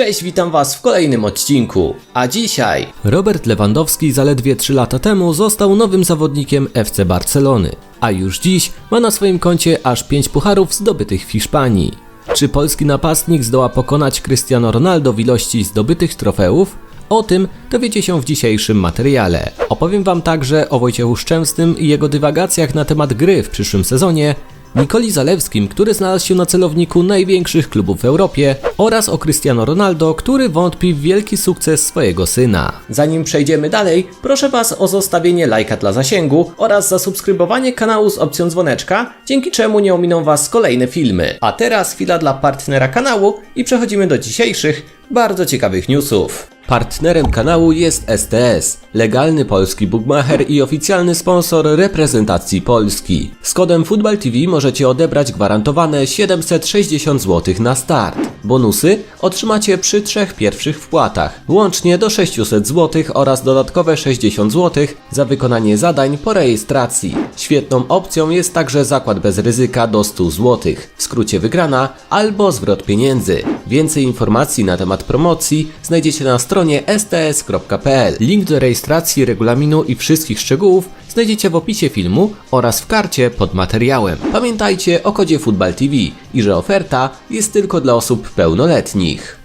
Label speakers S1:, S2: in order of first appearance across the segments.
S1: Cześć, witam Was w kolejnym odcinku. A dzisiaj Robert Lewandowski zaledwie 3 lata temu został nowym zawodnikiem FC Barcelony, a już dziś ma na swoim koncie aż 5 pucharów zdobytych w Hiszpanii. Czy polski napastnik zdoła pokonać Cristiano Ronaldo w ilości zdobytych trofeów? O tym dowiecie się w dzisiejszym materiale. Opowiem Wam także o Wojciechu Szczęsnym i jego dywagacjach na temat gry w przyszłym sezonie, Nikoli Zalewskim, który znalazł się na celowniku największych klubów w Europie oraz o Cristiano Ronaldo, który wątpi w wielki sukces swojego syna. Zanim przejdziemy dalej, proszę Was o zostawienie lajka dla zasięgu oraz zasubskrybowanie kanału z opcją dzwoneczka, dzięki czemu nie ominą Was kolejne filmy. A teraz chwila dla partnera kanału i przechodzimy do dzisiejszych, bardzo ciekawych newsów. Partnerem kanału jest STS, legalny polski bookmacher i oficjalny sponsor reprezentacji Polski. Z kodem Football TV możecie odebrać gwarantowane 760 zł na start. Bonusy otrzymacie przy trzech pierwszych wpłatach, łącznie do 600 zł oraz dodatkowe 60 zł za wykonanie zadań po rejestracji. Świetną opcją jest także zakład bez ryzyka do 100 zł, w skrócie wygrana albo zwrot pieniędzy. Więcej informacji na temat promocji znajdziecie na stronie sts.pl. Link do rejestracji, regulaminu i wszystkich szczegółów znajdziecie w opisie filmu oraz w karcie pod materiałem. Pamiętajcie o kodzie Football TV i że oferta jest tylko dla osób pełnoletnich.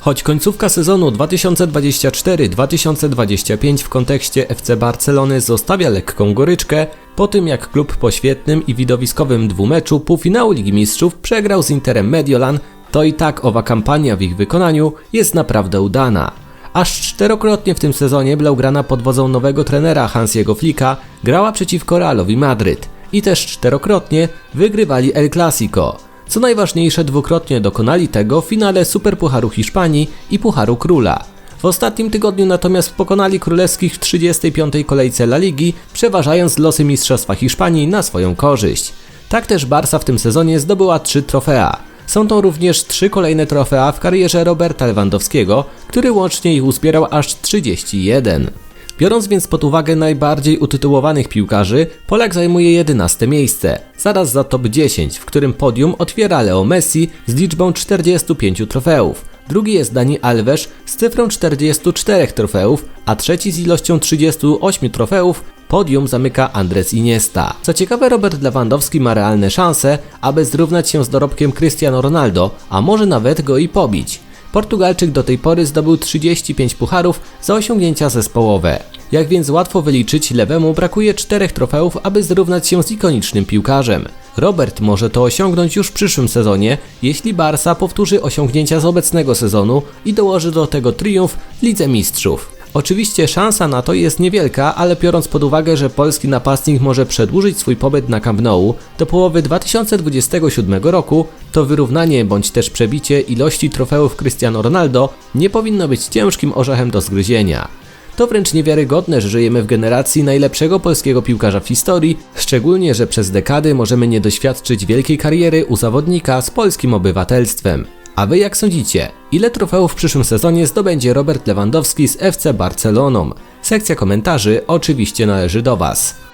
S1: Choć końcówka sezonu 2024-2025 w kontekście FC Barcelony zostawia lekką goryczkę, po tym jak klub po świetnym i widowiskowym dwumeczu półfinału Ligi Mistrzów przegrał z Interem Mediolan, to i tak owa kampania w ich wykonaniu jest naprawdę udana. Aż czterokrotnie w tym sezonie Blaugrana pod wodzą nowego trenera Hansiego Flicka grała przeciwko Realowi Madryt i też czterokrotnie wygrywali El Clasico. Co najważniejsze, dwukrotnie dokonali tego w finale Superpucharu Hiszpanii i Pucharu Króla. W ostatnim tygodniu natomiast pokonali królewskich w 35. kolejce La Ligi, przeważając losy Mistrzostwa Hiszpanii na swoją korzyść. Tak też Barca w tym sezonie zdobyła trzy trofea. Są to również trzy kolejne trofea w karierze Roberta Lewandowskiego, który łącznie ich uzbierał aż 31. Biorąc więc pod uwagę najbardziej utytułowanych piłkarzy, Polak zajmuje 11 miejsce, zaraz za top 10, w którym podium otwiera Leo Messi z liczbą 45 trofeów. Drugi jest Dani Alves z cyfrą 44 trofeów, a trzeci z ilością 38 trofeów Podium zamyka Andres Iniesta. Co ciekawe, Robert Lewandowski ma realne szanse, aby zrównać się z dorobkiem Cristiano Ronaldo, a może nawet go i pobić. Portugalczyk do tej pory zdobył 35 pucharów za osiągnięcia zespołowe. Jak więc łatwo wyliczyć, lewemu brakuje czterech trofeów, aby zrównać się z ikonicznym piłkarzem. Robert może to osiągnąć już w przyszłym sezonie, jeśli Barca powtórzy osiągnięcia z obecnego sezonu i dołoży do tego triumf Lidze Mistrzów. Oczywiście szansa na to jest niewielka, ale biorąc pod uwagę, że polski napastnik może przedłużyć swój pobyt na Camp Nou do połowy 2027 roku, to wyrównanie bądź też przebicie ilości trofeów Cristiano Ronaldo nie powinno być ciężkim orzechem do zgryzienia. To wręcz niewiarygodne, że żyjemy w generacji najlepszego polskiego piłkarza w historii, szczególnie, że przez dekady możemy nie doświadczyć wielkiej kariery u zawodnika z polskim obywatelstwem. A wy jak sądzicie, ile trofeów w przyszłym sezonie zdobędzie Robert Lewandowski z FC Barceloną? Sekcja komentarzy oczywiście należy do Was.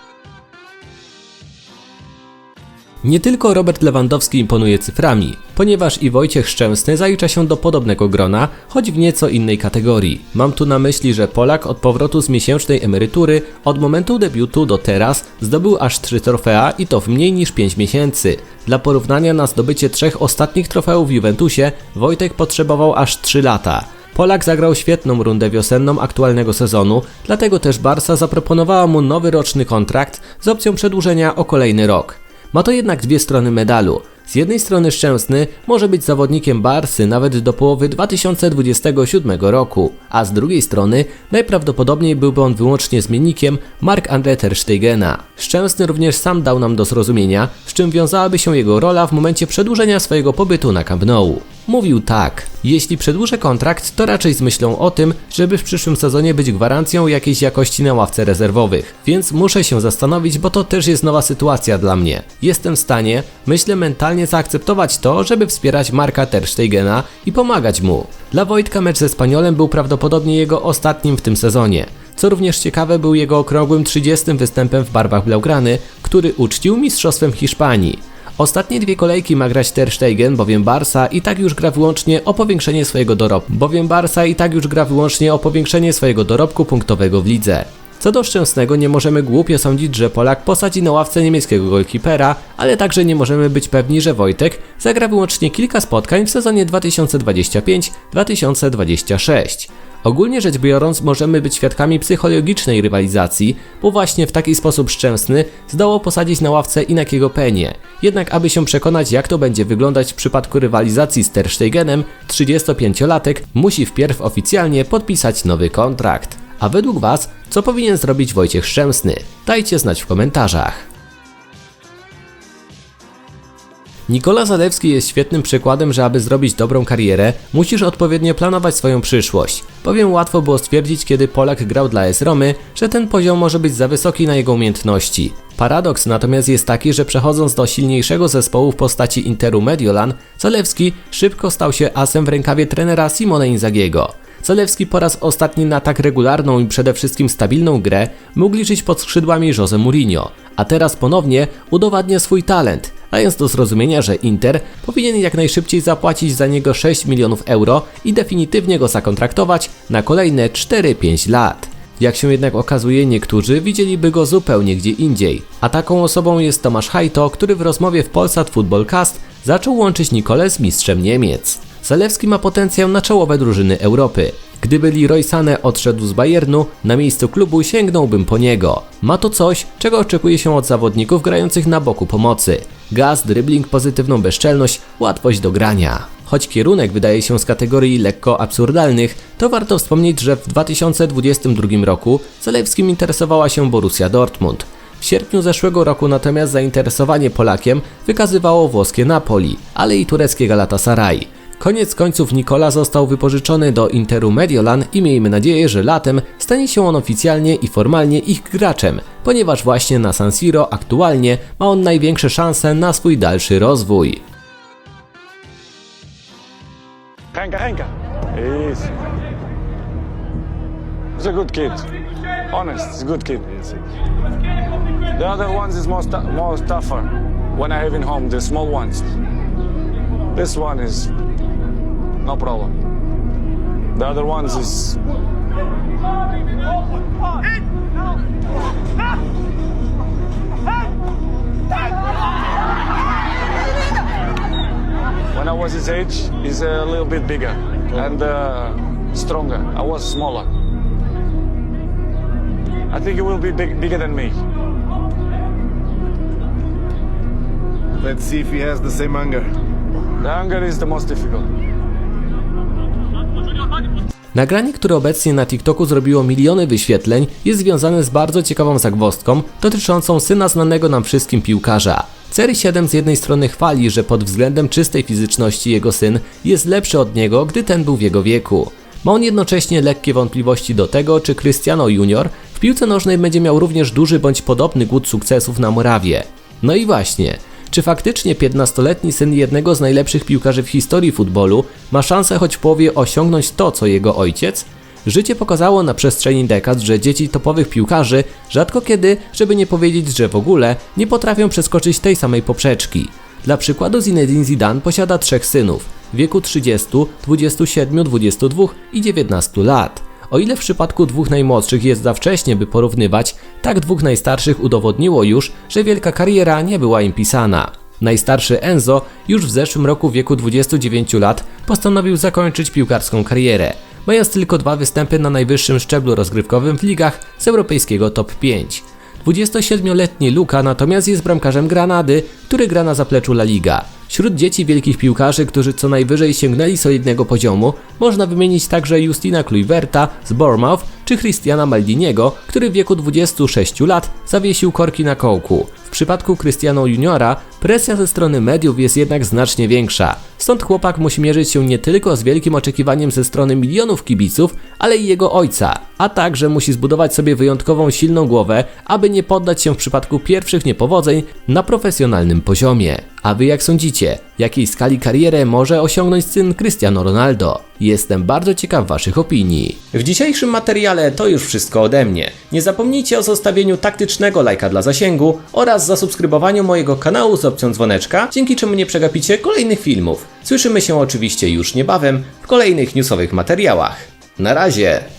S1: Nie tylko Robert Lewandowski imponuje cyframi, ponieważ i Wojciech Szczęsny zalicza się do podobnego grona, choć w nieco innej kategorii. Mam tu na myśli, że Polak od powrotu z miesięcznej emerytury od momentu debiutu do teraz zdobył aż 3 trofea i to w mniej niż 5 miesięcy. Dla porównania na zdobycie trzech ostatnich trofeów w Juventusie Wojtek potrzebował aż 3 lata. Polak zagrał świetną rundę wiosenną aktualnego sezonu, dlatego też Barca zaproponowała mu nowy roczny kontrakt z opcją przedłużenia o kolejny rok. Ma to jednak dwie strony medalu. Z jednej strony Szczęsny może być zawodnikiem Barsy nawet do połowy 2027 roku, a z drugiej strony najprawdopodobniej byłby on wyłącznie zmiennikiem Mark-André Ter Stegena. Szczęsny również sam dał nam do zrozumienia, z czym wiązałaby się jego rola w momencie przedłużenia swojego pobytu na Camp Nou. Mówił tak: Jeśli przedłużę kontrakt, to raczej z myślą o tym, żeby w przyszłym sezonie być gwarancją jakiejś jakości na ławce rezerwowych. Więc muszę się zastanowić, bo to też jest nowa sytuacja dla mnie. Jestem w stanie, myślę mentalnie zaakceptować to, żeby wspierać Marka Ter Stegena i pomagać mu. Dla Wojtka mecz ze Spaniolem był prawdopodobnie jego ostatnim w tym sezonie. Co również ciekawe, był jego okrągłym 30 występem w barwach Blaugrany, który uczcił mistrzostwem Hiszpanii. Ostatnie dwie kolejki ma grać Ter Stegen, bowiem Barca i tak już gra wyłącznie o powiększenie swojego dorobku. Bowiem Barca i tak już gra wyłącznie o powiększenie swojego dorobku punktowego w lidze. Co do Szczęsnego nie możemy głupio sądzić, że Polak posadzi na ławce niemieckiego golkipera, ale także nie możemy być pewni, że Wojtek zagra wyłącznie kilka spotkań w sezonie 2025-2026. Ogólnie rzecz biorąc, możemy być świadkami psychologicznej rywalizacji, bo właśnie w taki sposób Szczęsny zdołał posadzić na ławce Inakiego Penie. Jednak aby się przekonać, jak to będzie wyglądać w przypadku rywalizacji z Ter Stegenem, 35-latek musi wpierw oficjalnie podpisać nowy kontrakt. A według Was, co powinien zrobić Wojciech Szczęsny? Dajcie znać w komentarzach. Nikola Zalewski jest świetnym przykładem, że aby zrobić dobrą karierę, musisz odpowiednio planować swoją przyszłość. Bowiem łatwo było stwierdzić, kiedy Polak grał dla S Romy, że ten poziom może być za wysoki na jego umiejętności. Paradoks natomiast jest taki, że przechodząc do silniejszego zespołu w postaci Interu Mediolan, Zalewski szybko stał się asem w rękawie trenera Simone Inzagiego. Zalewski po raz ostatni na tak regularną i przede wszystkim stabilną grę mógł liczyć pod skrzydłami Jose Mourinho, a teraz ponownie udowadnia swój talent, dając do zrozumienia, że Inter powinien jak najszybciej zapłacić za niego 6 milionów euro i definitywnie go zakontraktować na kolejne 4-5 lat. Jak się jednak okazuje, niektórzy widzieliby go zupełnie gdzie indziej. A taką osobą jest Tomasz Hajto, który w rozmowie w Polsat Football Cast zaczął łączyć Nikolę z mistrzem Niemiec. Zalewski ma potencjał na czołowe drużyny Europy. Gdyby Leroy Sané odszedł z Bayernu, na miejscu klubu sięgnąłbym po niego. Ma to coś, czego oczekuje się od zawodników grających na boku pomocy. Gaz, dribbling, pozytywną bezczelność, łatwość do grania. Choć kierunek wydaje się z kategorii lekko absurdalnych, to warto wspomnieć, że w 2022 roku Zalewskim interesowała się Borussia Dortmund. W sierpniu zeszłego roku natomiast zainteresowanie Polakiem wykazywało włoskie Napoli, ale i tureckie Galatasaray. Koniec końców Nikola został wypożyczony do Interu Mediolan i miejmy nadzieję, że latem stanie się on oficjalnie i formalnie ich graczem, ponieważ właśnie na San Siro aktualnie ma on największe szanse na swój dalszy rozwój.
S2: Renka, Renka. He's, he's a good kid. Honest, he's a good kid. The other ones is more, more tougher when I have in home, the small ones. This one is no problem. The other ones is when I was his age, he's a little bit bigger and uh, stronger. I was smaller. I think he will be big, bigger than me.
S3: Let's see if he has the same anger.
S2: The anger is the most difficult.
S1: Nagranie, które obecnie na TikToku zrobiło miliony wyświetleń, jest związane z bardzo ciekawą zagwozdką dotyczącą syna znanego nam wszystkim piłkarza. CR7 z jednej strony chwali, że pod względem czystej fizyczności jego syn jest lepszy od niego, gdy ten był w jego wieku. Ma on jednocześnie lekkie wątpliwości do tego, czy Cristiano Junior w piłce nożnej będzie miał również duży bądź podobny głód sukcesów na Morawie. No i właśnie, czy faktycznie 15-letni syn jednego z najlepszych piłkarzy w historii futbolu ma szansę choć w połowie osiągnąć to, co jego ojciec? Życie pokazało na przestrzeni dekad, że dzieci topowych piłkarzy rzadko kiedy, żeby nie powiedzieć, że w ogóle, nie potrafią przeskoczyć tej samej poprzeczki. Dla przykładu Zinedine Zidane posiada trzech synów w wieku 30, 27, 22 i 19 lat. O ile w przypadku dwóch najmłodszych jest za wcześnie, by porównywać, tak dwóch najstarszych udowodniło już, że wielka kariera nie była im pisana. Najstarszy Enzo już w zeszłym roku w wieku 29 lat postanowił zakończyć piłkarską karierę, mając tylko dwa występy na najwyższym szczeblu rozgrywkowym w ligach z europejskiego top 5. 27-letni Luka natomiast jest bramkarzem Granady, który gra na zapleczu La Liga. Wśród dzieci wielkich piłkarzy, którzy co najwyżej sięgnęli solidnego poziomu, można wymienić także Justina Kluiverta z Bournemouth czy Christiana Maldiniego, który w wieku 26 lat zawiesił korki na kołku. W przypadku Cristiano Juniora presja ze strony mediów jest jednak znacznie większa. Stąd chłopak musi mierzyć się nie tylko z wielkim oczekiwaniem ze strony milionów kibiców, ale i jego ojca, a także musi zbudować sobie wyjątkową silną głowę, aby nie poddać się w przypadku pierwszych niepowodzeń na profesjonalnym poziomie. A wy jak sądzicie, jakiej skali karierę może osiągnąć syn Cristiano Ronaldo? Jestem bardzo ciekaw waszych opinii. W dzisiejszym materiale to już wszystko ode mnie. Nie zapomnijcie o zostawieniu taktycznego lajka dla zasięgu oraz zasubskrybowaniu mojego kanału z opcją dzwoneczka, dzięki czemu nie przegapicie kolejnych filmów. Słyszymy się oczywiście już niebawem w kolejnych newsowych materiałach. Na razie!